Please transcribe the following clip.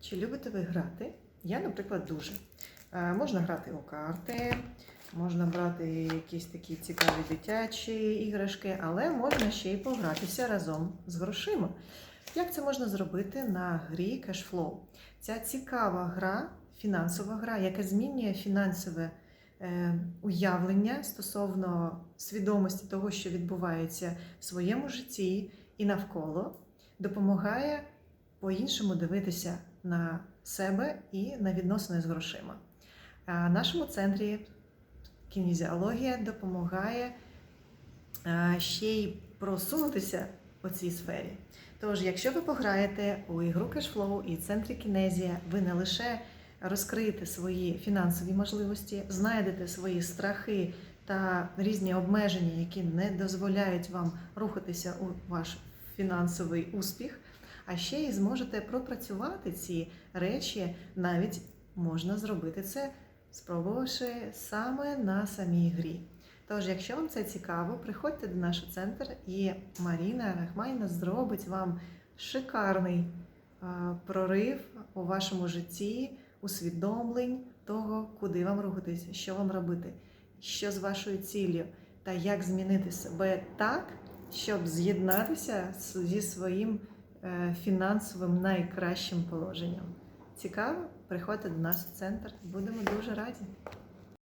Чи любите ви грати? Я, наприклад, дуже. Е, Можна грати у карти, можна брати якісь такі цікаві дитячі іграшки, але можна ще й погратися разом з грошима. Як це можна зробити на грі Cashflow? Ця цікава гра, фінансова гра, яка змінює фінансове е, уявлення стосовно свідомості того, що відбувається в своєму житті і навколо, допомагає по-іншому дивитися на себе і на відносини з грошима. А нашому центрі кінезіологія допомагає ще й просунутися у цій сфері. Тож, якщо ви пограєте у ігру Cashflow і центрі Кінезія, ви не лише розкриєте свої фінансові можливості, знайдете свої страхи та різні обмеження, які не дозволяють вам рухатися у ваш фінансовий успіх, а ще й зможете пропрацювати ці речі, навіть можна зробити це, спробувавши саме на самій грі. Тож, якщо вам це цікаво, приходьте до наш центр, і Маріна Рахмайна зробить вам шикарний прорив у вашому житті, усвідомлень того, куди вам рухатися, що вам робити, що з вашою ціллю, та як змінити себе так, щоб з'єднатися зі своїм фінансовим найкращим положенням. Цікаво? Приходьте до нас в центр, будемо дуже раді.